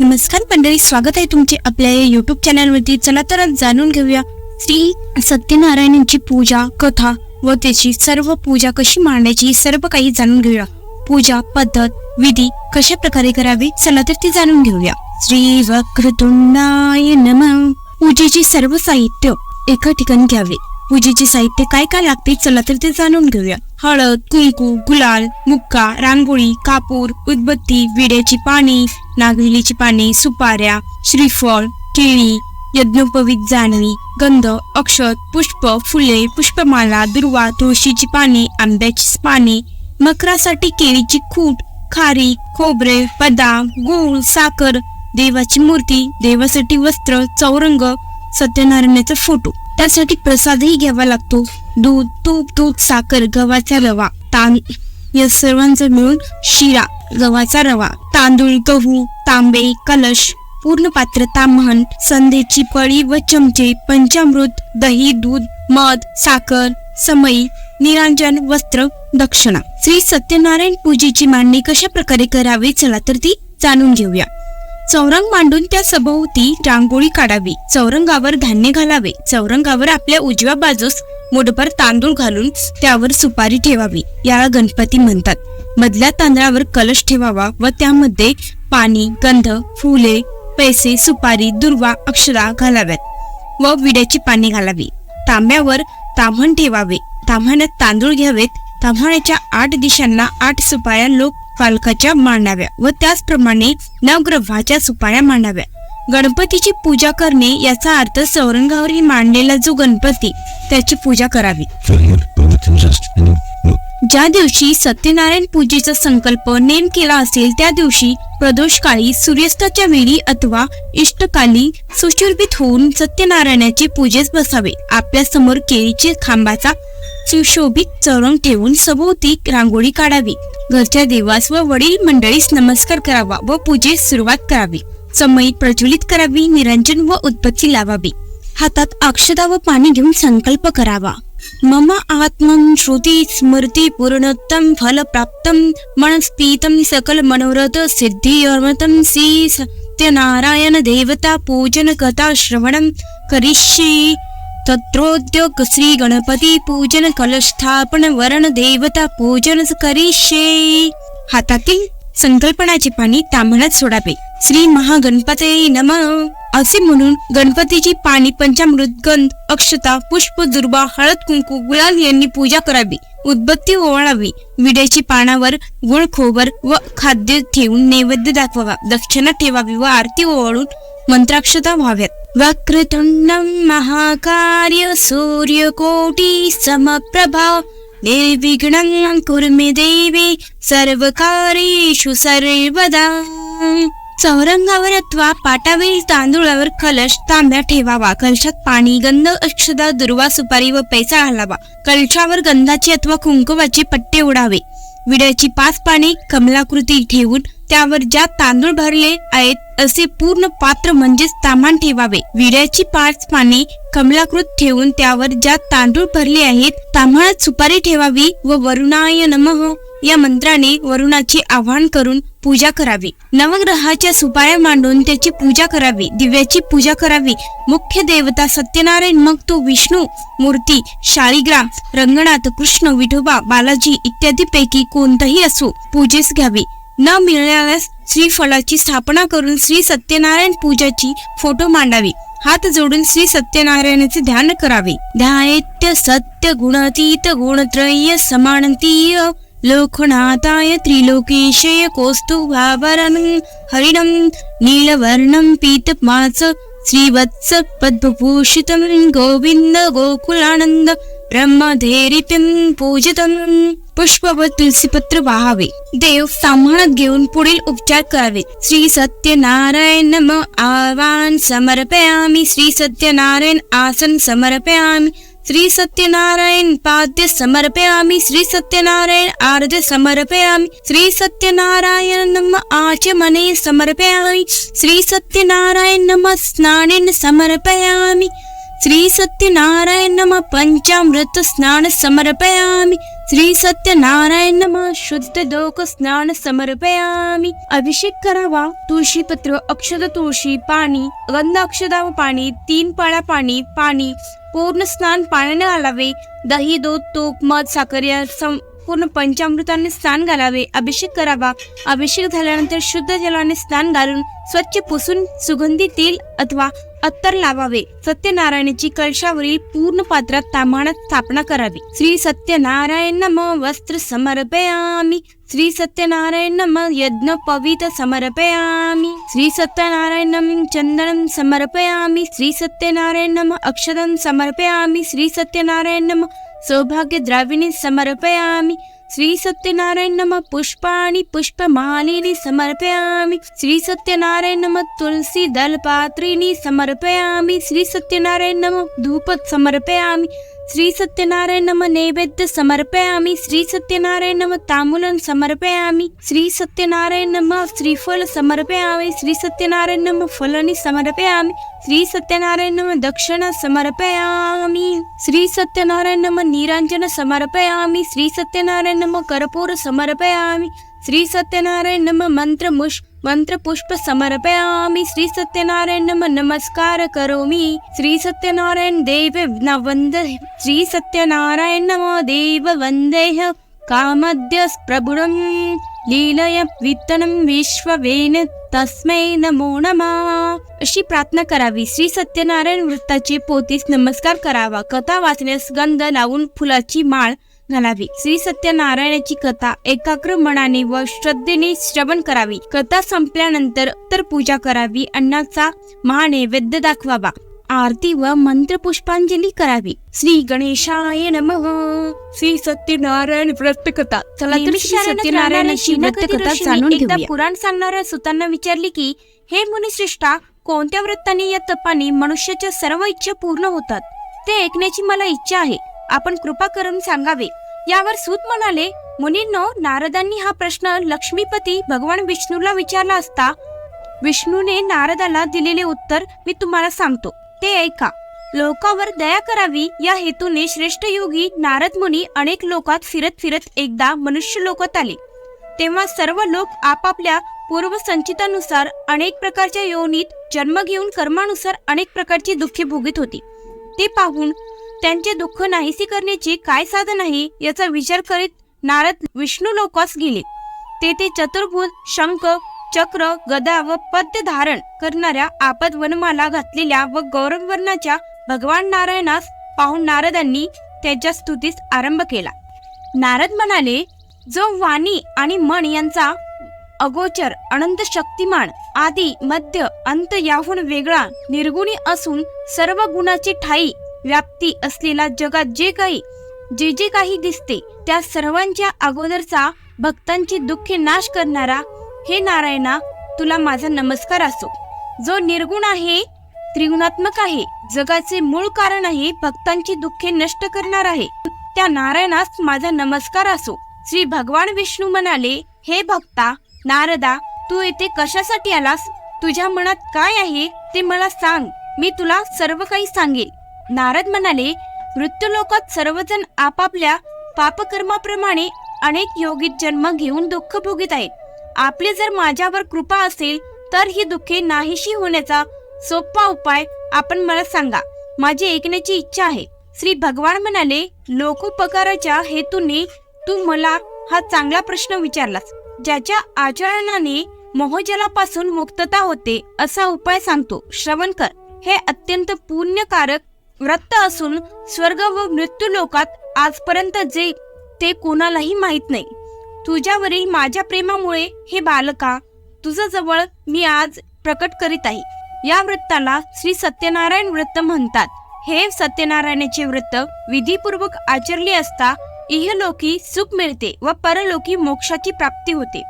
नमस्कार मंडळी स्वागत आहे तुमचे आपल्या या युट्यूब चॅनलवरती चला तर जाणून घेऊया श्री सत्यनारायणांची पूजा कथा व त्याची सर्व पूजा कशी मांडायची सर्व काही जाणून घेऊया. पूजा पद्धत विधी कशा प्रकारे करावी? चला तर ती जाणून घेऊया. श्री वक्रतुंडाय नम. पूजेचे सर्व साहित्य एका ठिकाणी घ्यावे. पूजेचे साहित्य काय काय लागते? चला तर ते जाणून घेऊया. हळद कुंकू गुलाल मुक्का रांगोळी कापूर उदबत्ती विड्याची पाने नागवेलीची पाने सुपाऱ्या श्रीफळ केळी यज्ञोपवीत जानवी गंध अक्षत पुष्प फुले पुष्पमाला दुर्वा तुळशीची पाने आंब्याची पाने मकरासाठी केळीची खूट खारी खोबरे बदाम गूळ साखर देवाची मूर्ती देवासाठी वस्त्र चौरंग सत्यनारायणाचा फोटो. त्यासाठी प्रसादही घ्यावा लागतो. दूध तूप दूध साखर गव्हाचा रवा तां या सर्वांचं मिळून शिरा गव्हाचा रवा तांदूळ गहू तांबे कलश पूर्ण पात्रता ताम्हण संधेची पळी व चमचे पंचामृत दही दूध मध साखर समई निरांजन वस्त्र दक्षिणा. श्री सत्यनारायण पूजेची मांडणी कशा प्रकारे करावी? चला तर ती जाणून घेऊया. चौरंग मांडून त्या सभोवती रांगोळी काढावी. चौरंगावर धान्य घालावे. चौरंगावर आपल्या उजव्या बाजूस मुठभर तांदूळ घालून त्यावर सुपारी ठेवावी. याला गणपती म्हणतात. मधल्या तांदळावर कलश ठेवावा व त्यामध्ये पाणी गंध फुले पैसे सुपारी दुर्वा अक्षरा घालाव्यात व विड्याची पाने घालावी. तांब्यावर ताम्हण ठेवावे. ताम्हाण्यात तांदूळ घ्यावेत. ताम्हाण्याच्या आठ दिशांना आठ सुपाऱ्या लोक पालकाच्या मांडाव्या व त्याचप्रमाणे नवग्रहाच्या सुपाऱ्या मांडाव्या. गणपतीची पूजा करणे याचा अर्थ सौरंगावर मांडलेला जो गणपती त्याची पूजा करावी. ज्या दिवशी सत्यनारायण पूजेचा संकल्प नेम केला असेल त्या दिवशी प्रदोष काळी सूर्यास्ताच्या वेळी अथवा इष्टकाली सुशोभित होऊन सत्यनारायणाची पूजेस बसावे. आपल्यासमोर केळीचे खांबाचा सुशोभित चौरंग ठेवून सभोवती रांगोळी काढावी. घरच्या देवास व वडील मंडळीस नमस्कार करावा व पूजेस सुरुवात करावी. समयी प्रज्वलित करावी निरंजन व उत्पत्ती लावावी. हातात अक्षता व पाणी घेऊन संकल्प करावा. मम आत्मन श्रुती स्मृती पूर्णोत्तम फल प्राप्त मनस्पीतम सकल मनोरथ सिद्धी अर्मतम श्री सत्यनारायण देवता पूजन कथा श्रवणम करिष्ये तत्रोद्योग श्री गणपती पूजन कलस्थापन वरण देवता पूजन करीशे हातातील संकल्पनाचे पाणी तांबणात सोडावे। श्री महागणपते नम। असे म्हणून गणपतीची पाणी पंचामृत गंध अक्षता पुष्प दुर्बा हळद कुंकू गुलाल यांनी पूजा करावी। उदबत्ती ओवाळावी। विड्याची पानावर गुळ खोबर व खाद्य ठेवून नैवेद्य दाखवावा। दक्षिणा ठेवावी व आरती ओवाळून मंत्राक्षता व्हाव्यात वक्रतुंडम महाकार्य सूर्यकोटी समप्रभा. निर्विघ्न कुर्मे देवी सर्वकारेषु सर्वदा. चौरंगावर अथवा पाटावरील तांदूळावर कलश तांब्या ठेवावा. कलशात पाणी गंध अक्षदा दुर्वा सुपारी व पैसा घालावा. कलशावर गंधाची अथवा कुंकुवाचे पट्टे उडावे. विड्याची पाच पाने कमलाकृती ठेवून त्यावर ज्या तांदूळ भरले आहेत असे पूर्ण पात्र म्हणजेच तामान ठेवावे. विड्याची पाच पाने कमलाकृत ठेवून त्यावर ज्या तांदूळ भरले आहेत ताम्हाळात सुपारी ठेवावी व वरुणाय नमः या मंत्राने वरुणाचे आवाहन करून पूजा करावी. नवग्रहाच्या सुपाऱ्या मांडून त्याची पूजा करावी. दिव्याची पूजा करावी. मुख्य देवता सत्यनारायण मग तो विष्णू मूर्ती शाळीग्राम रंगनाथ कृष्ण विठोबा बालाजी इत्यादी पैकी कोणताही असो पूजेस घ्यावी. न मिळाल्यास श्रीफळाची स्थापना करून श्री सत्यनारायण पूजाची फोटो मांडावी. हात जोडून श्री सत्यनारायणाचे ध्यान करावे. ध्यायत्य सत्य गुणातीत गुणत्रय समानतीय. लोकनाथाय त्रिलोकेशय कौस्तुभावरं हरिणं नीलवर्णम पीतमाच श्रीवत्स पद्मभूषितं गोविंद गोकुलानंद ब्रह्मधैर्यं पूजितं पुष्प व तुलसीपत्र वाहावे देव सांभाळत घेऊन पुढील उपचार करावे. श्री सत्यनारायण नम. आवान समर्पयामी. श्री सत्यनारायण आसन समर्पयामी. श्री सत्यनारायण पाद्य समर्पयामी. श्री सत्यनारायण आर्द्य समर्पयामी. श्री सत्यनारायण नम. आचमने समर्पयामी. श्री सत्यनारायण नम. स्नानेन समर्पयामी. श्री सत्यनारायण नम पंचामृत स्नान समर्पयामि। श्री सत्यनारायण नम शुद्ध दोक स्नान समर्पयामि। अभिषेक करावा तुळशी पत्र अक्षत तुळशी पाणी गंध अक्षदा पाणी तीन पाळा पाणी पाणी पूर्ण स्नान पाण्याने घालावे। दही दूध तूप मध साखर या पूर्ण पंचामृताने स्नान घालावे अभिषेक करावा. अभिषेक झाल्यानंतर शुद्ध जलाने स्नान घालून स्वच्छ पुसून सुगंधी तेल अथवा अत्तर लावावे. सत्यनारायणाची कळशावरील पूर्ण पात्रात तामाणात स्थापना करावी. श्री सत्यनारायण नम वस्त्र समर्पयामी. श्री सत्यनारायण नम यज्ञ पवित समर्पयामी. श्री सत्यनारायण नम चंदनम समर्पयामी. श्री सत्यनारायण नम अक्षदम समर्पयामी. श्री सत्यनारायण नम सौभाग्य द्राविणी समर्पयामी श्री सत्यनारायण नम पुष्पाणि पुष्पमालिनी समर्पयामि श्री सत्यनारायण नम तुलसी दलपात्रिणी समर्पयामि श्री सत्यनारायण नम धूप समर्पयामि श्री सत्यनारायण नम नैवेद्य समर्पयामि श्री सत्यनारायण नम तांबूलं समर्पयामि श्री सत्यनारायण नम श्रीफल समर्पयामि श्री सत्यनारायण नम समर्पयामि श्री सत्यनारायण नम दक्षिण समर्पयामि श्री सत्यनारायण नम निरांजन समर्पयामि श्री सत्यनारायण नम कर्पूर समर्पयामि श्री सत्यनारायण नमस्कार करोमि। श्री सत्यनारायण देव न वंद श्री सत्यनारायण देव वन्देह कामद्य प्रभुरं लीलय वित्तनं विश्ववेन तस्मै नमो नमः। अशी प्रार्थना करावी। श्री सत्यनारायण वृत्ताची पोतीस नमस्कार करावा। कथा वाचण्यास गंध लावून फुलाची माळ घालावी. श्री सत्यनारायणाची कथा एकाग्र मनाने व श्रद्धेने श्रवण करावी. कथा संपल्यानंतर तर पूजा करावी. अन्नाचा महानैवेद्य दाखवावा. आरती व मंत्र पुष्पांजली करावी. श्री गणेशाय नमः. श्री सत्यनारायण व्रत कथा. चला तर श्री सत्यनारायणाची व्रत कथा जाणून एकदा पुराण सांगणाऱ्या सुतांना विचारले की हे मुनिश्रेष्ठा कोणत्या व्रताने या तपाने मनुष्याच्या सर्व इच्छा पूर्ण होतात? ते ऐकण्याची मला इच्छा आहे. आपण कृपा करून सांगावे. यावर सूत म्हणाले मुनींनो नारदांनी हा प्रश्न लक्ष्मीपती भगवान विष्णूला विचारला असता विष्णूने नारदाला दिलेले उत्तर मी तुम्हाला सांगतो. ते ऐका. लोकावर दया करावी या हेतूने श्रेष्ठ योगी नारद मुनी अनेक लोकात फिरत फिरत एकदा मनुष्य लोकात आले. तेव्हा सर्व लोक आपापल्या पूर्वसंचितानुसार अनेक प्रकारच्या योनीत जन्म घेऊन कर्मानुसार अनेक प्रकारची दुःखे भोगीत होती. ते पाहून त्यांचे दुःख नाहीसे करण्याची काय साधन आहे याचा विचार करीत नारद विष्णू लोकास गेले. तेथे चतुर्भुज शंख चक्र गदा व पद्य धारण करणाऱ्या आपद वनमाला घातलेल्या व गौरव वर्णाच्या भगवान नारायणास पाहून नारदांनी त्याच्या स्तुतीस आरंभ केला. नारद म्हणाले जो वाणी आणि मन यांचा अगोचर अनंत शक्तिमान आदी मध्य अंत याहून वेगळा निर्गुणी असून सर्व गुणाची ठाई व्याप्ती असलेला जगात जे काही जे जे काही दिसते त्या सर्वांच्या अगोदरचा भक्तांची दुःखे नाश करणारा हे नारायणा तुला माझा नमस्कार असो. जो निर्गुण आहे त्रिगुणात्मक आहे जगाचे मूळ कारण आहे भक्तांची दुःखे नष्ट करणार आहे. त्या नारायणास माझा नमस्कार असो. श्री भगवान विष्णू म्हणाले हे भक्ता नारदा तू येथे कशासाठी आलास? तुझ्या मनात काय आहे ते मला सांग. मी तुला सर्व काही सांगेल. नारद म्हणाले मृत्यूलोकात सर्वजण आपापल्या पापकर्माप्रमाणे अनेक योगित जन्म घेऊन दुःख भोगीत आहेत. आपली जर माझ्यावर कृपा असेल तर ही दुःखे नाहीशी होण्याचा सोपा उपाय आपण मला सांगा. माझी ऐकण्याची इच्छा आहे. श्री भगवान म्हणाले लोकोपकाराच्या हेतूने तू मला हा चांगला प्रश्न विचारलास ज्याच्या आचरणाने मोहजलापासून मुक्तता होते असा उपाय सांगतो. श्रवण कर. हे अत्यंत पुण्यकारक व्रत असून स्वर्ग व मृत्यू लोकात आजपर्यंत जे ते कोणालाही माहीत नाही. तुझ्यावरील माझ्या प्रेमामुळे हे बालका तुझं जवळ मी आज प्रकट करीत आहे. या व्रताला श्री सत्यनारायण व्रत म्हणतात. हे सत्यनारायणाचे व्रत विधीपूर्वक आचरले असता इहलोकी सुख मिळते व परलोकी मोक्षाची प्राप्ती होते.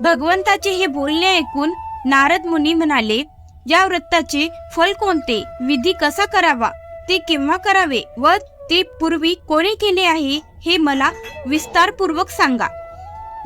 भगवंताचे हे बोलणे ऐकून नारद मुनी म्हणाले या व्रताचे फल कोणते? विधी कसा करावा? ते केव्हा करावे व ते पूर्वी कोणी केले आहे हे मला विस्तारपूर्वक सांगा.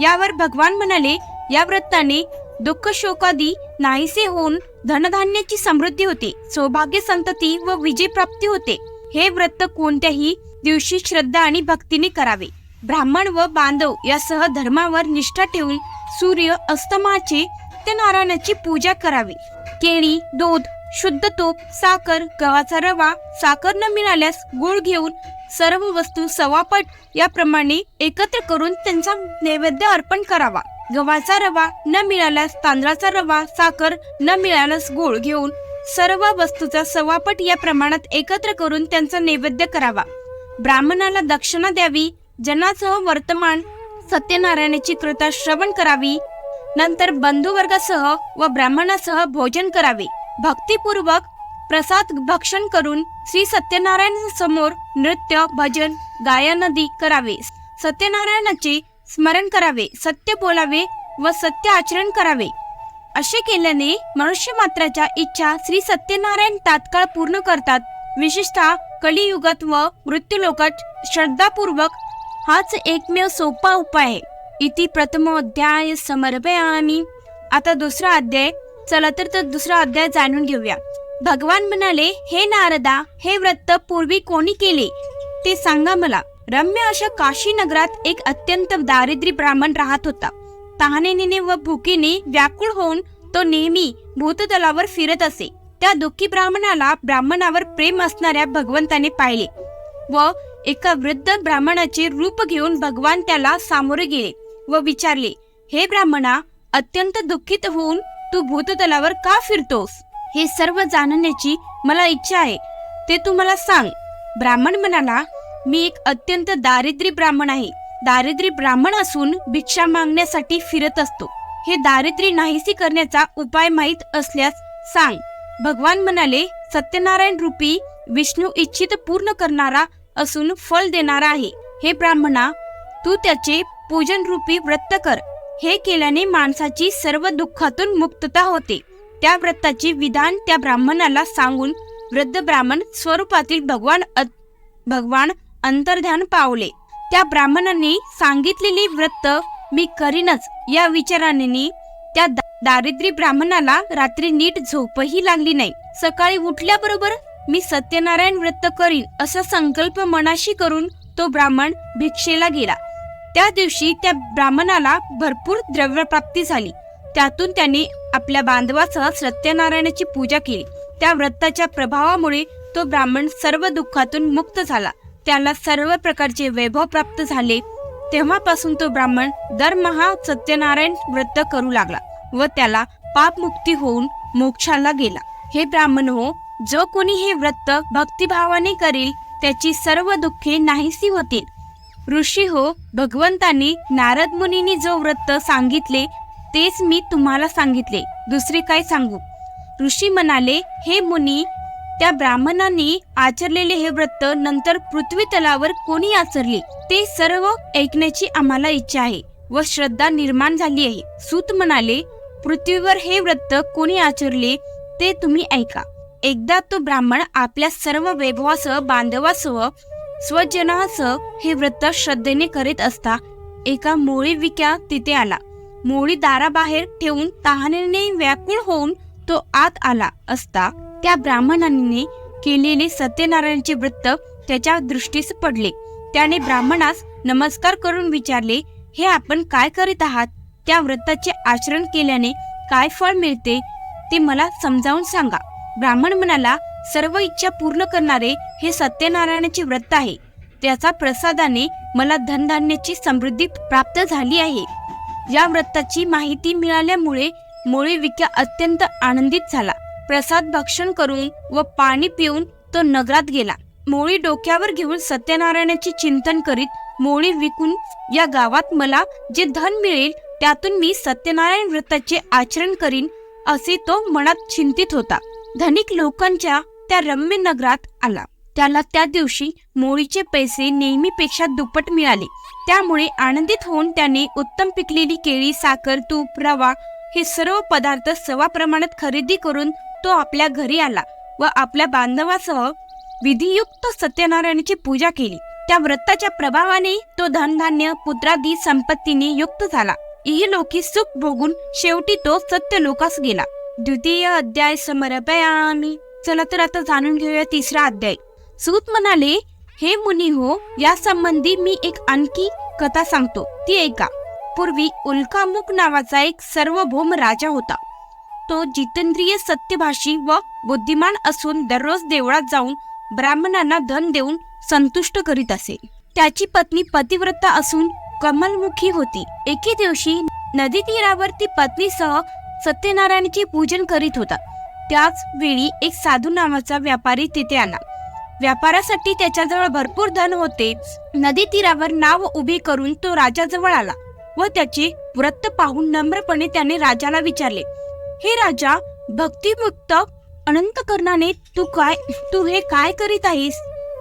यावर भगवान म्हणाले या व्रताने दुःख शोकादी नाहीसे होऊन धनधान्याची समृद्धी होते सौभाग्य संतती व विजय प्राप्ती होते. हे व्रत कोणत्याही दिवशी श्रद्धा आणि भक्तीने करावे. ब्राह्मण व बांधव यासह धर्मावर निष्ठा ठेवून सूर्य अस्तमाचे सत्यनारायणाची पूजा करावी. केळी दूध शुद्ध तूप साखर गव्हाचा रवा साखर न मिळाल्यास गुळ घेऊन सर्व वस्तू सवापट याप्रमाणे एकत्र करून त्यांचा नैवेद्य अर्पण करावा. गव्हाचा रवा न मिळाल्यास तांदळाचा रवा साखर न मिळाल्यास गुळ घेऊन सर्व वस्तूचा सवापट या प्रमाणात एकत्र करून त्यांचा नैवेद्य करावा. ब्राह्मणाला दक्षिणा द्यावी जनासह वर्तमान सत्यनारायणाची कृता श्रवण करावी नंतर बंधुवर्गासह व ब्राह्मणासह भोजन करावे. भक्तिपूर्वक प्रसाद भक्षण करून श्री सत्यनारायण समोर नृत्य भजन गायनादी करावे. सत्यनारायणाचे स्मरण करावे सत्य बोलावे व सत्य आचरण करावे. असे केल्याने मनुष्य मात्राच्या इच्छा श्री सत्यनारायण तात्काळ पूर्ण करतात. विशेषतः कलियुगात व मृत्यूलोकात श्रद्धापूर्वक हाच एकमेव सोपा उपाय आहे. इति प्रथमोध्याय समर्पयामी. आता दुसरा अध्याय चला तर तर दुसरा अध्याय जाणून घेऊया. भगवान म्हणाले हे नारदा हे व्रत पूर्वी कोणी केले? ते सांगा मला. रम्य अशा काशी नगरात एक अत्यंत दारिद्र्य ब्राह्मण राहत होता. तहानेने व भुकीने व्याकुळ होऊन तो नेहमी भूतदलावर फिरत असे. त्या दुःखी ब्राह्मणाला ब्राह्मणावर प्रेम असणाऱ्या भगवंताने पाहिले व एका वृद्ध ब्राह्मणाचे रूप घेऊन भगवान त्याला सामोरे गेले व विचारले हे ब्राह्मणा अत्यंत दुःखित होऊन तू भूततलावर का फिरतोस? हे सर्व जाणण्याची मला इच्छा आहे. ते तू मला सांग. ब्राह्मण म्हणाला मी एक अत्यंत दारिद्र्य ब्राह्मण आहे. दारिद्र्य ब्राह्मण असून भिक्षा मागण्यासाठी फिरत असतो. हे दारिद्र्य नाहीसी करण्याचा उपाय माहीत असल्यास सांग. भगवान म्हणाले सत्यनारायण रूपी विष्णू इच्छित पूर्ण करणारा असून फल देणारा आहे. हे ब्राह्मणा तू त्याचे पूजन रूपी व्रत कर. हे केल्याने माणसाची सर्व दुःखातून मुक्तता होते. त्या व्रताचे विधान त्या ब्राह्मणाला सांगून वृद्ध ब्राह्मण स्वरूपातील भगवान भगवान अंतर्ध्यान पावले. त्या ब्राह्मणाने सांगितलेले व्रत मी करीनच या विचाराने त्या दारिद्र्य ब्राह्मणाला रात्री नीट झोपही लागली नाही. सकाळी उठल्याबरोबर मी सत्यनारायण व्रत करीन असा संकल्प मनाशी करून तो ब्राह्मण भिक्षेला गेला. त्या दिवशी त्या ब्राह्मणाला भरपूर द्रव्यप्राप्ती झाली. त्यातून त्याने आपल्या बांधवासह सत्यनारायणाची पूजा केली. त्या व्रताच्या प्रभावामुळे तो ब्राह्मण सर्व दुःखातून मुक्त झाला. त्याला सर्व प्रकारचे वैभव प्राप्त झाले. तेव्हापासून तो ब्राह्मण दरमहा सत्यनारायण व्रत करू लागला व त्याला पापमुक्ती होऊन मोक्षाला गेला. हे ब्राह्मण हो जो कोणी हे व्रत भक्तिभावाने करील त्याची सर्व दुःखे नाहीसी होतील. ऋषी हो भगवंतांनी नारद मुनींनी जो व्रत सांगितले तेच मी तुम्हाला सांगितले. दुसरे काय सांगू? ऋषी म्हणाले हे मुनी त्या ब्राह्मणांनी आचरलेले हे व्रत नंतर पृथ्वी तलावर कोणी आचरले? ते सर्व ऐकण्याची आम्हाला इच्छा आहे व श्रद्धा निर्माण झाली आहे. सूत म्हणाले पृथ्वीवर हे व्रत कोणी आचरले ते तुम्ही ऐका. एकदा तो ब्राह्मण आपल्या सर्व वैभवासह बांधवासह स्वजनासह हे व्रत श्रद्धेने करीत असता एका मोळी विक्या तिथे आला. मोळी दाराबाहेर ठेवून तहानेने व्याकुळ होऊन तो आत आला असता त्या ब्राह्मणाने केलेले सत्यनारायणचे व्रत त्याच्या दृष्टीस पडले. त्याने ब्राह्मणास नमस्कार करून विचारले हे आपण काय करीत आहात? त्या व्रताचे आचरण केल्याने काय फळ मिळते? ते मला समजावून सांगा. ब्राह्मण म्हणाला सर्व इच्छा पूर्ण करणारे हे सत्यनारायणाचे व्रत आहे. त्याचा प्रसादाने मला धनधान्याची समृद्धी प्राप्त झाली आहे. या व्रताची माहिती मिळाल्यामुळे मोळी विक्या अत्यंत आनंदित झाला. प्रसाद भक्षण करून व पाणी पिऊन तो नगरात गेला. मोळी डोक्यावर घेऊन सत्यनारायणाचे चिंतन करीत मोळी विकून या गावात मला जे धन मिळेल त्यातून मी सत्यनारायण व्रताचे आचरण करीन असे तो मनात चिंतित होता. धनिक लोकांच्या त्या रम्य नगरात आला. त्याला त्या दिवशी मोळीचे पैसे नेहमीपेक्षा दुप्पट मिळाले. त्यामुळे आनंदित होऊन त्याने उत्तम पिकलेली केळी साखर तूप रवा हे सर्व पदार्थ सवा प्रमाणात खरेदी करून तो आपल्या घरी आला व आपल्या बांधवासह विधियुक्त सत्यनारायणाची पूजा केली. त्या व्रताच्या प्रभावाने तो धनधान्य पुत्रादी संपत्तीने युक्त झाला. लोकी सुख भोगून शेवटी तो सत्य लोकास गेला. द्वितीय अध्याय समर्पयामी. चला तर आता जाणून घेऊया तिसरा अध्याय. सूत म्हणाले हे मुनी हो या संबंधी मी एक आणखी कथा सांगतो. ती ऐका. पूर्वी उल्कामुख नावाचा एक सार्वभौम राजा होता. तो जितेंद्रिय सत्यभाषी व बुद्धिमान असून दररोज देवळात जाऊन ब्राह्मणांना धन देऊन संतुष्ट करीत असे. त्याची पत्नी पतिव्रता असून कमलमुखी होती. एके दिवशी नदी तीरावर ती पत्नीसह सत्यनारायणचे पूजन करीत होता. त्याच वेळी एक साधू नावाचा व्यापारी तिथे आला. व्यापारासाठी त्याच्याजवळ भरपूर धन होते. नदी तीरावर नाव उभी करून तो राजाजवळ आला व त्याचे व्रत पाहून नम्रपणे त्याने राजाला विचारले हे राजा भक्तिमुक्त अनंत कर्णाने तू काय तू हे काय करीत आहेस?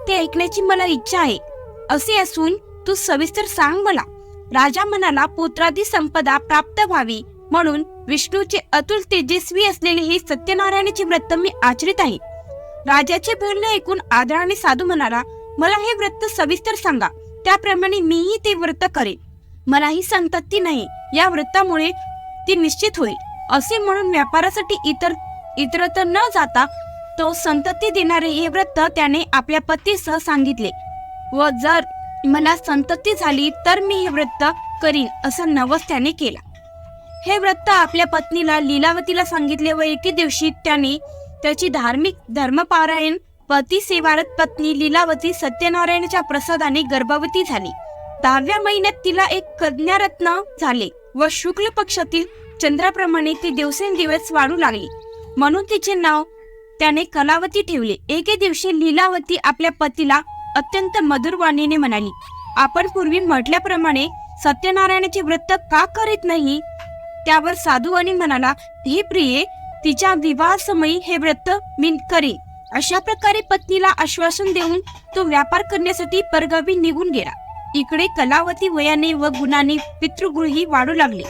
ते ऐकण्याची मला इच्छा आहे. असे असून तू सविस्तर सांग मला. राजा म्हणाला पुत्रादी संपदा प्राप्त व्हावी म्हणून विष्णूचे अतुल तेजस्वी असलेले हे सत्यनारायणाचे व्रत मी आचरित आहे. राजाचे बोलणे ऐकून आदराने साधू म्हणाला मला हे व्रत सविस्तर सांगा. त्याप्रमाणे मीही ते व्रत करेन. मलाही संतती नाही. या व्रतामुळे ती निश्चित होईल. असे म्हणून व्यापारासाठी इतर इतरत्र न जाता तो संतती देणारे हे व्रत त्याने आपल्या पतीसह सांगितले. व जर मला संतती झाली तर मी हे व्रत करीन असं नवस त्याने केला. हे व्रत आपल्या पत्नीला लीलावतीला सांगितले व एके दिवशी त्याने त्याची धार्मिक धर्मपारायण पती सेवारत पत्नी लीलावती सत्यनारायणाच्या प्रसादाने गर्भवती झाली. दहाव्या महिन्यात तिला एक कन्यारत्न झाले व शुक्ल पक्षातील चंद्राप्रमाणे ती दिवसेंदिवस वाढू लागली. म्हणून तिचे नाव त्याने कलावती ठेवले. एके दिवशी लीलावती आपल्या पतीला अत्यंत मधुर वाणीने म्हणाली आपण पूर्वी म्हटल्याप्रमाणे सत्यनारायणाचे व्रत का करीत नाही? त्यावर साधू म्हणाला हे प्रिये तिच्या विवाहासमयी हे व्रत मी करी अशा प्रकारे पत्नीला आश्वासन देऊन तो व्यापार करण्यासाठी परगावी निघून गेला. इकडे कलावती वयाने व गुणाने पितृगृही वाढू लागले.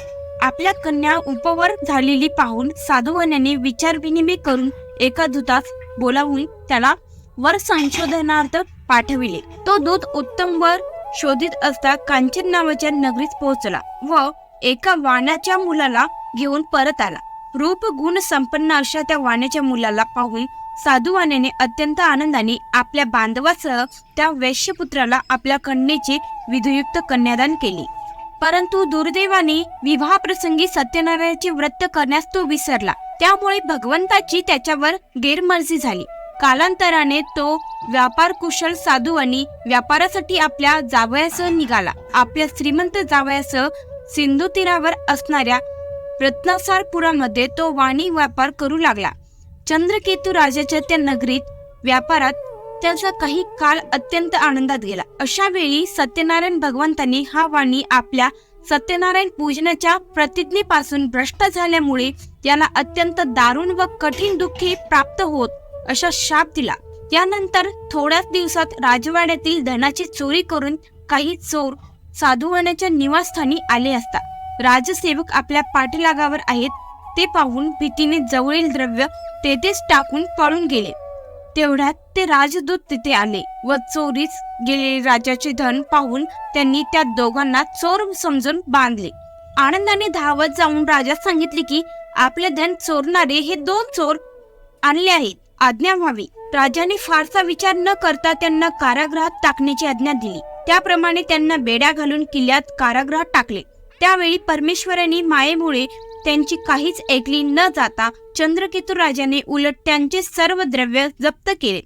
आपल्या कन्या उपवर झालेली पाहून साधुवनाने विचार विनिमय करून एका दूतास बोलावून त्याला वर संशोधनार्थ पाठविले. तो दूत उत्तम वर शोधित असता कांचन नावाच्या नगरीत पोहोचला व एका वाण्याच्या मुलाला घेऊन परत आला. रूप गुण संपन्न अशा त्या वाण्याच्या मुलाला पाहून साधुवाण्याने अत्यंत आनंदाने आपल्या बांधवासह त्या वैश्यपुत्राला आपल्या कन्येचे विधुयुक्त कन्यादान केले. परंतु दुर्दैवाने विवाहाप्रसंगी सत्यनारायणाचे व्रत करण्यास तो विसरला. त्यामुळे भगवंताची त्याच्यावर गैरमर्जी झाली. कालांतराने तो व्यापार कुशल साधू आणि व्यापारासाठी आपल्या जावयासह निघाला. आपल्या श्रीमंत जावयासह सिंधू तीरावर असणाऱ्या रत्नासारपुरामध्ये तो वाणी व्यापार करू लागला. चंद्रकेतू राजाच्या त्या नगरीत व्यापारात त्याचा काही काळ अत्यंत आनंदात गेला. अशा वेळी सत्यनारायण भगवंतांनी हा वाणी आपल्या सत्यनारायण पूजनाच्या प्रतिज्ञेपासून भ्रष्ट झाल्यामुळे त्याला अत्यंत दारुण व कठीण दुःखी प्राप्त होत अशा शाप दिला. त्यानंतर थोड्याच दिवसात राजवाड्यातील धनाची चोरी करून काही चोर साधुवनाच्या निवासस्थानी आले असता. राजसेवक आपल्या पाठलागावर आहेत ते पाहून भीतीने जवळील द्रव्य तेथेच टाकून पळून गेले. तेवढ्यात ते राजदूत तिथे आले व चोरीस गेलेले राजाचे धन पाहून त्यांनी त्या दोघांना चोर समजून बांधले. आनंदाने धावत जाऊन राजा सांगितले की आपले धन चोरणारे हे दोन चोर आणले आहेत. आज्ञा व्हावी. राजाने फारसा विचार न करता त्यांना कारागृहात टाकण्याची आज्ञा दिली. त्याप्रमाणे त्यांना बेड्या घालून किल्ल्यात कारागृहात टाकले. त्यावेळी परमेश्वरांनी मायेमुळे त्यांची काहीच ऐकली न जाता चंद्रकेतू राजाने उलट त्यांचे सर्व द्रव्य जप्त केले.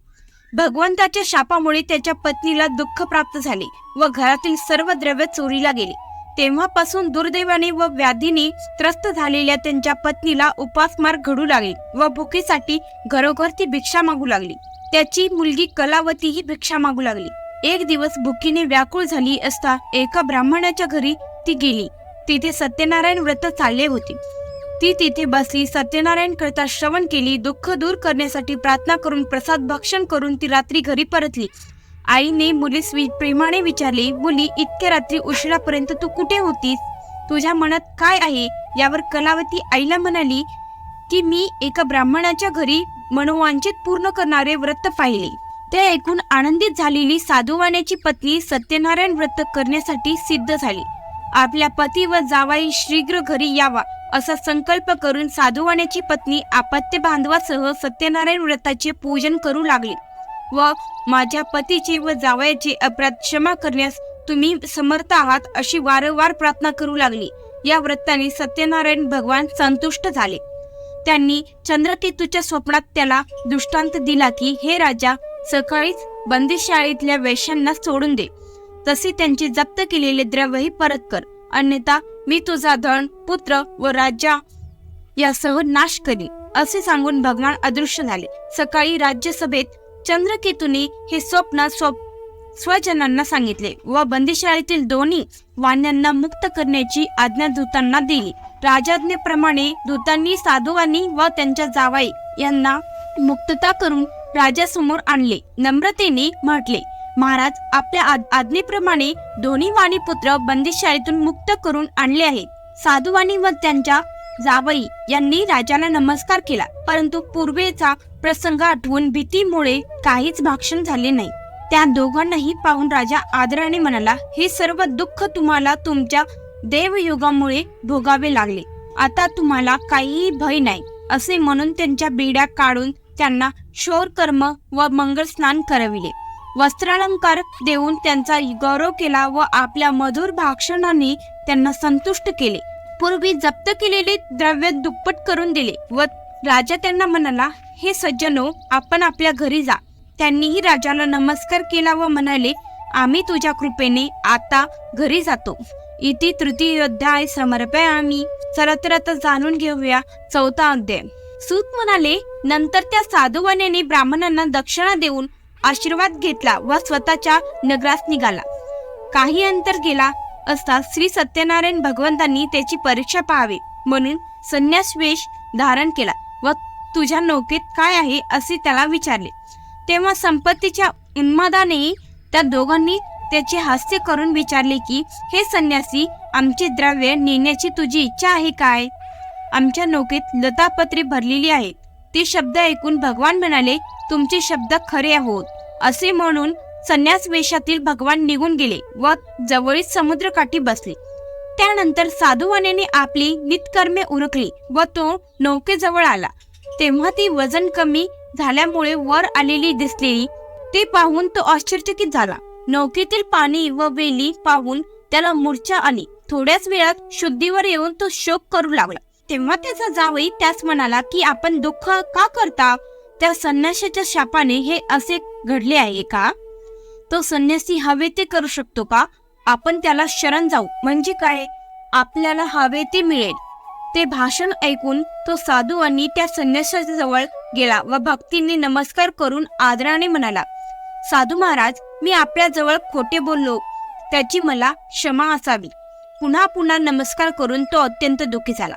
भगवंताच्या शापामुळे त्याच्या पत्नीला दुःख प्राप्त झाले व घरातील सर्व द्रव्य चोरीला गेले. तेव्हापासून दुर्दैवाने व व्याधीने त्रस्त झालेल्या त्यांच्या पत्नीला उपासमार घडू लागले व भुकेसाठी घरोघर ती भिक्षा मागू लागली. त्याची मुलगी कलावती ही भिक्षा मागू लागली. एक दिवस भुकीने व्याकुळ झाली असता एका ब्राह्मणाच्या घरी ती गेली. तिथे सत्यनारायण व्रत चालले होते. ती तिथे बसली. सत्यनारायण करता श्रवण केली. दुःख दूर करण्यासाठी प्रार्थना करून प्रसाद भक्षण करून ती रात्री घरी परतली. आईने मुलीस प्रेमाने विचारले मुली इतक्या रात्री उशिरापर्यंत तू कुठे होतीस? तुझ्या मनात काय आहे? यावर कलावती आईला म्हणाली की मी एका ब्राह्मणाच्या घरी मनोवांचित पूर्ण करणारे व्रत पाहिले. ते ऐकून आनंदित झालेली साधुवाण्याची पत्नी सत्यनारायण व्रत करण्यासाठी सिद्ध झाली. आपल्या पती व जावाई शीघ्र घरी यावा असा संकल्प करून साधुवाण्याची पत्नी आपत्य बांधवासह सत्यनारायण व्रताचे पूजन करू लागली व माझ्या पतीचे व जावयाचे अपराध क्षमा करण्यास तुम्ही समर्थ आहात अशी वारंवार प्रार्थना करू लागली. या व्रताने सत्यनारायण भगवान संतुष्ट झाले. त्यांनी चंद्रकेतूच्या स्वप्नात त्याला दृष्टांत दिला की हे राजा सकाळीच बंदिशाळेतल्या वेश्यांना सोडून दे. तसे त्यांचे जप्त केलेले द्रव्यही परत कर. अन्यथा मी तुझा धन पुत्र व राजा यासह नाश करी असे सांगून भगवान अदृश्य झाले. सकाळी राज्यसभेत चंद्रकेतूने हे स्वप्न स्वप स्वजनांना सांगितले व बंदिशाळेतील दोन्ही वाण्यांना मुक्त करण्याची आज्ञा दूतांना दिली. राजाज्ञेप्रमाणे दूतांनी साधुवानी व त्यांच्या जावाई यांना मुक्तता करून राजासमोर आणले. नम्रतेने म्हटले महाराज आपल्या आद- आज्ञेप्रमाणे दोन्ही वाणी पुत्र बंदीशाळेतून मुक्त करून आणले आहेत. साधुवाणी व त्यांच्या जावई यांनी राजाला नमस्कार केला. परंतु पूर्वेचा प्रसंग आठवून भीतीमुळे काहीच भाषण झाले नाही. त्या दोघांनाही पाहून राजा आदराने म्हणाला हे सर्व दुःख तुम्हाला तुमच्या देवयुगामुळे भोगावे लागले. आता तुम्हाला काहीही भय नाही असे म्हणून त्यांच्या बेड्या काढून त्यांना शौर कर्म व मंगल स्नान करविले. वस्त्रालंकार देऊन त्यांचा गौरव केला व आपल्या मधुर भाषणाने त्यांना संतुष्ट केले. पूर्वी जप्त केलेले द्रव्य दुप्पट करून दिले व राजा त्यांना म्हणाला हे सज्जनो आपण आपल्या घरी जा. त्यांनीही राजाला नमस्कार केला व म्हणाले आम्ही तुझ्या कृपेने आता घरी जातो. इति तृतीय अध्याय समर्पयामी. चला तर आता जाणून घेऊया चौथा अध्याय. सूत म्हणाले नंतर त्या साधुवाण्याने ब्राह्मणांना दक्षिणा देऊन आशीर्वाद घेतला व स्वतःच्या नगरास निघाला. काही अंतर गेला असता श्री सत्यनारायण भगवंतांनी त्याची परीक्षा पाहावी म्हणून संन्यास वेश धारण केला व तुझ्या नौकेत काय आहे? असे त्याला विचारले. तेव्हा संपत्तीच्या उन्मादाने त्या दोघांनी त्याचे हास्य करून विचारले की हे संन्यासी आमचे द्रव्य नेण्याची तुझी इच्छा आहे काय? आमच्या नौकेत लतापत्रे भरलेली आहेत. ते शब्द ऐकून भगवान म्हणाले तुमचे शब्द खरे आहोत. असे म्हणून संन्यास वेशातील भगवान निघून गेले व जवळीच समुद्रकाठी बसले. त्यानंतर साधुवाण्याने आपली नितकर्मे उरकली व तो नौकेजवळ आला. तेव्हा ती वजन कमी झाल्यामुळे वर आलेली दिसलेली ते पाहून तो आश्चर्यचकित झाला. नौकेतील पाणी व वेली पाहून त्याला मूर्छा आली. थोड्याच वेळात शुद्धीवर येऊन तो शोक करू लागला. तेव्हा त्याचा जावई त्यास म्हणाला की आपण दुःख का करता? त्या संन्याशाच्या शापाने हे असे घडले आहे का? तो संन्यासी हवे ते करू शकतो का? आपण त्याला शरण जाऊ. म्हणजे काय? आपल्याला हवे ते मिळेल. ते भाषण ऐकून तो साधू आणि त्या संन्यासाच्या जवळ गेला व भक्तीने नमस्कार करून आदराने म्हणाला साधू महाराज मी आपल्या जवळ खोटे बोललो. त्याची मला क्षमा असावी. पुन्हा पुन्हा नमस्कार करून तो अत्यंत दुःखी झाला.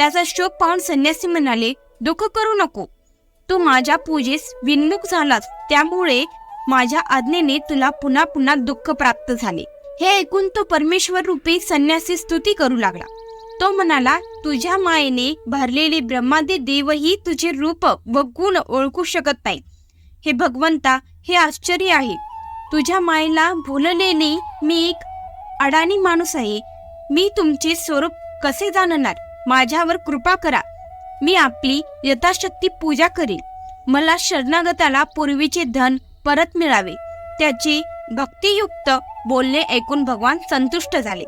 त्याचा शोक पाहून संन्यासी म्हणाले दुःख करू नको. तू माझ्या पूजेस विन्मुख झालास. त्यामुळे माझ्या आज्ञेने तुला पुन्हा पुन्हा दुःख प्राप्त झाले. हे ऐकून तो परमेश्वर रूपी संन्यासी स्तुती करू लागला. तो म्हणाला तुझ्या मायेने भरलेले ब्रह्मादी देवही तुझे रूप व गुण ओळखू शकत नाही हे भगवंता हे आश्चर्य आहे. तुझ्या मायेला भुललेले मी एक अडाणी माणूस आहे. मी तुमचे स्वरूप कसे जाणणार? माझ्यावर कृपा करा. मी आपली यथाशक्ती पूजा करेन. मला शरणागताला पूर्वीचे धन परत मिळावे. त्याचे भक्तियुक्त बोलणे ऐकून भगवान संतुष्ट झाले.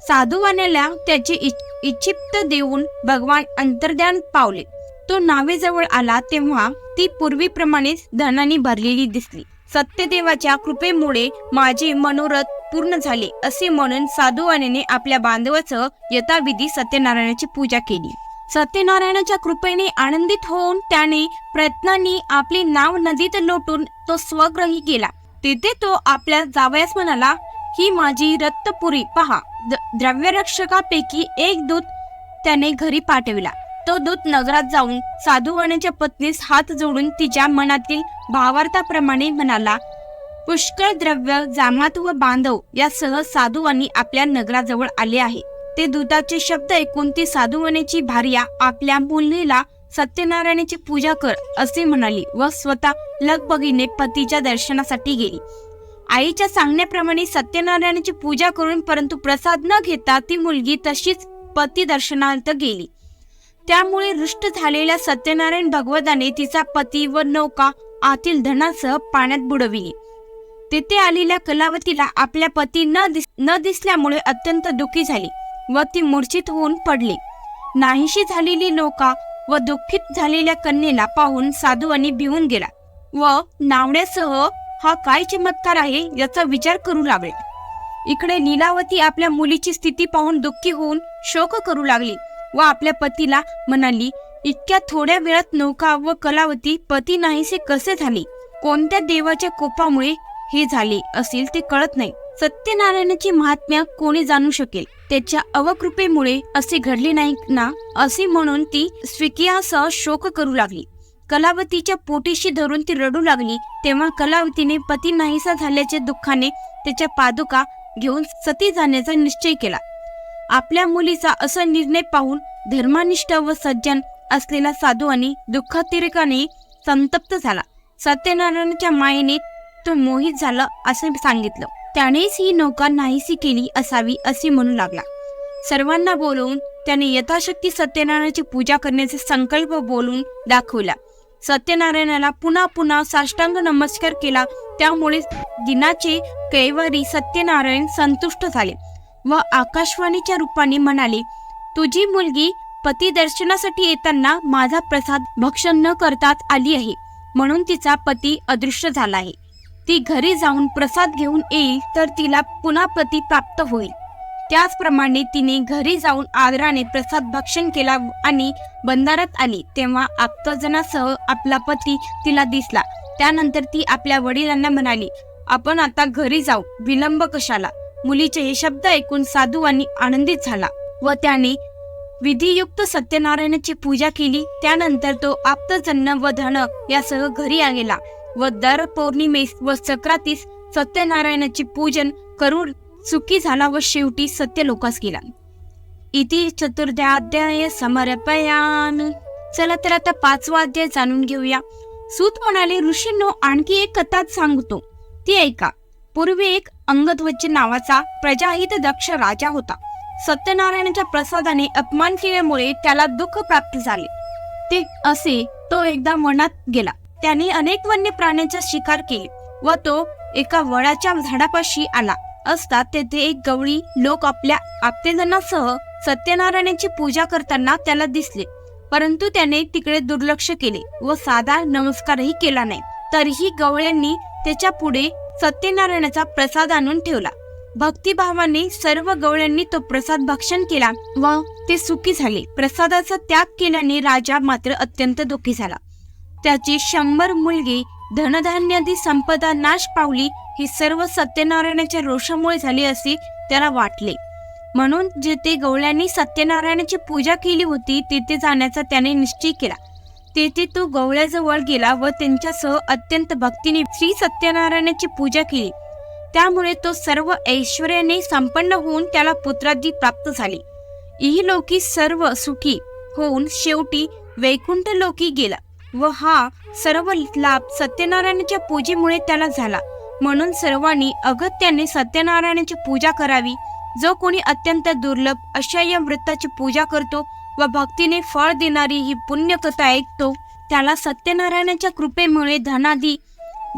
साधुवाण्याला त्याची इच्छिप्त देऊन भगवान अंतर्ध्यान पावले. तो नावेजवळ आला तेव्हा ती पूर्वीप्रमाणेच धनाने भरलेली दिसली. सत्यदेवाच्या कृपेमुळे माझे मनोरथ पूर्ण झाले असे म्हणून साधुवाण्याने आपल्या बांधवाचं यथाविधी सत्यनारायणाची पूजा केली. सत्यनारायणाच्या कृपेने आनंदित होऊन त्याने प्रयत्नांनी आपले नाव नदीत लोटून तो स्वग्रही गेला तेथे तो आपल्या जावयास म्हणाला ही माझी रत्तपुरी पहा द- द्रव्यरक्षकापैकी एक दूत त्याने घरी पाठविला. तो दूत नगरात जाऊन साधुवाण्याच्या पत्नीस हात जोडून तिच्या मनातील भावार्थाप्रमाणे म्हणाला पुष्कळ द्रव्य जामात व बांधव यासह साधुवानी आपल्या नगराजवळ आले आहे. ते दूताचे शब्द ऐकून ती साधुवानीची भार्या आपल्या मुलीला सत्यनारायणाची पूजा कर असे म्हणाली व स्वतः लगबगीने पतीच्या दर्शनासाठी गेली. आईच्या सांगण्याप्रमाणे सत्यनारायणाची पूजा करून परंतु प्रसाद न घेता ती मुलगी तशीच पती दर्शनार्थ गेली. त्यामुळे रुष्ट झालेल्या सत्यनारायण भगवताने तिचा पती व नौका आतील धनासह पाण्यात बुडविली. तेथे आलेल्या कलावतीला आपल्या पती न दिस न दिसल्यामुळे अत्यंत दुःखी झाली व ती मूर्छित होऊन पडली. नाहीशी झालेली नौका व दुःखित झालेल्या कन्येला पाहून साधूवानी भिवून गेला व नावण्यासह हा काय चमत्कार आहे याचा विचार करू लागले. इकडे लीलावती आपल्या मुलीची स्थिती पाहून दुःखी होऊन शोक करू लागली व आपल्या पतीला म्हणाली इतक्या थोड्या वेळात नौका व कलावती पती नाहीसे कसे झाले? कोणत्या देवाच्या कोपामुळे ही झाली असेल ते कळत नाही. सत्यनारायणाची महात्म्य कोणी जाणू शकेल? त्याच्या अवकृपेमुळे असे घडले नाही ना? असे म्हणून ती स्विकियासह शोक करू लागली. कलावतीच्या पोटीशी धरून ती रडू लागली. तेव्हा कलावतीने पती नाहीसा झाल्याच्या दुःखाने त्याच्या पादुका घेऊन सती जाण्याचा निश्चय केला. आपल्या मुलीचा असा निर्णय पाहून धर्मनिष्ठ व सज्जन असलेला साधू आणि दुःखातिरेकाने संतप्त झाला. सत्यनारायणाच्या मायेने तो मोहित झाला असे सांगितलं. त्यानेच ही नौका नाहीसी केली असावी असे म्हणू लागला. सर्वांना बोलवून त्याने यथाशक्ती सत्यनारायणाची पूजा करण्याचा संकल्प बोलून दाखवला. सत्यनारायणाला पुन्हा पुन्हा साष्टांग नमस्कार केला. त्यामुळे दिनाचे कैवारी सत्यनारायण संतुष्ट झाले व आकाशवाणीच्या रूपाने म्हणाले तुझी मुलगी पती दर्शनासाठी येताना माझा प्रसाद भक्षण न करताच आली आहे. म्हणून तिचा पती अदृश्य झाला आहे. ती घरी जाऊन प्रसाद घेऊन येईल तर तिला पुन्हा पती प्राप्त होईल. त्याचप्रमाणे तिने घरी जाऊन आदराने प्रसाद भक्षण केला आणि बंधारात आली तेव्हा आप्तजनासह आपला पती तिला दिसला. त्यानंतर ती आपल्या वडिलांना म्हणाली आपण आता घरी जाऊ. विलंब कशाला? मुलीचे हे शब्द ऐकून साधू आणि आनंदित झाला. व त्याने विधियुक्त सत्यनारायणाची पूजा केली. त्यानंतर तो आप्तजन्न व धन यासह घरी गेला व दर पौर्णिमेस व सक्रातीस सत्यनारायणाचे पूजन करून सुखी झाला व शेवटी सत्यलोकास गेला. इति चतुर्थ्याध्याय समर्पयान. चला तर आता पाचवा अध्याय जाणून घेऊया. सूत म्हणाले ऋषींनो आणखी एक कथा सांगतो. ती ऐका. पूर्वी एक अंगध्वज नावाचा प्रजाहित दक्ष राजा होता. सत्यनारायणाच्या प्रसादाने अपमान केल्यामुळे त्याला दुःख प्राप्त झाले. ते असे तो एकदा वनात गेला. त्याने अनेक वन्य प्राण्यांचा शिकार केले व तो एका वडाच्या झाडापाशी आला. असता तेथे एक गवळी लोक आपल्या आपतेजनासह सत्यनारायणाची पूजा करताना त्याला दिसले. परंतु त्याने तिकडे दुर्लक्ष केले व साधा नमस्कारही केला नाही. तरीही गवळ्यांनी त्याच्या पुढे सत्यनारायणाचा प्रसाद आणून ठेवला. भक्तिभावाने सर्व गवळ्यांनी तो प्रसाद भक्षण केला व ते सुखी झाले. प्रसादाचा त्याग केल्याने राजा मात्र अत्यंत दुःखी झाला. त्याची शंभर मुलगी धनधान्यादी संपदा नाश पावली ही सर्व सत्यनारायणाच्या रोषामुळे झाली असे त्याला वाटले. म्हणून जेथे गवळ्यांनी सत्यनारायणाची पूजा केली होती तेथे जाण्याचा त्याने निश्चय केला. तेथे तो गवळ्याजवळ गेला व त्यांच्यासह अत्यंत भक्तीने श्री सत्यनारायणाची पूजा केली. त्यामुळे तो सर्व ऐश्वर्याने संपन्न होऊन त्याला पुत्रादी प्राप्त झाले. ही लोकी सर्व सुखी होऊन शेवटी वैकुंठ लोकी गेला. व हा सर्व लाभ सत्यनारायणाच्या पूजेमुळे त्याला झाला. म्हणून सर्वांनी अगत्याने सत्यनारायणाची पूजा करावी. जो कोणी अत्यंत दुर्लभ अशा या व्रताची पूजा करतो व भक्तीने फळ देणारी ही पुण्यकथा ऐकतो त्याला सत्यनारायणाच्या कृपेमुळे धनादी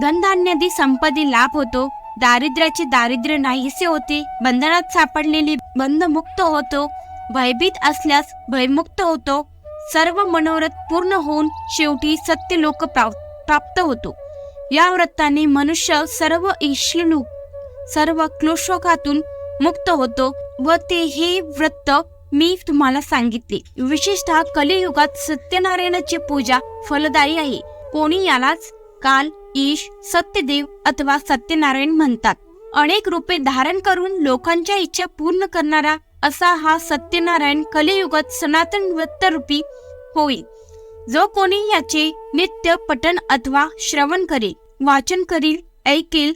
धनधान्यादी संपदी लाभ होतो. दारिद्र्याचे दारिद्र्य नाहीसे होते. बंधनात सापडलेली बंधमुक्त होतो. भयभीत असल्यास भयमुक्त होतो. सर्व मनोरथ पूर्ण होऊन शेवटी सत्य लोक प्राप्त होतो. या व्रताने मनुष्य सर्व ईश्वरू सर्व क्लोशोकातून मुक्त होतो व ते हे व्रत मी तुम्हाला सांगितले. विशेषतः कलियुगात सत्यनारायणाची पूजा फलदायी आहे. कोणी यालाच काल ईश सत्यदेव अथवा सत्यनारायण म्हणतात. अनेक रूपे धारण करून लोकांच्या इच्छा पूर्ण करणारा असा हा सत्यनारायण कलियुगात सनातन व्रतरूपी होईल जो कोणी याचे नित्य पठण अथवा श्रवण करेल वाचन करील ऐकेल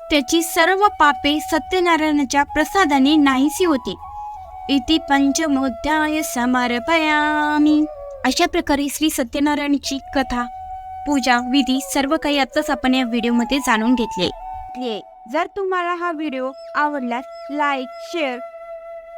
त्याची सर्व पापे सत्यनारायणाच्या प्रसादाने नाहीसी होते. इति पंचमोध्याय समर्पयामी. अशा प्रकारे श्री सत्यनारायणची कथा पूजा विधी सर्व काही आताच आपण या व्हिडिओमध्ये जाणून घेतले. जर तुम्हाला हा व्हिडिओ आवडल्यास लाईक शेअर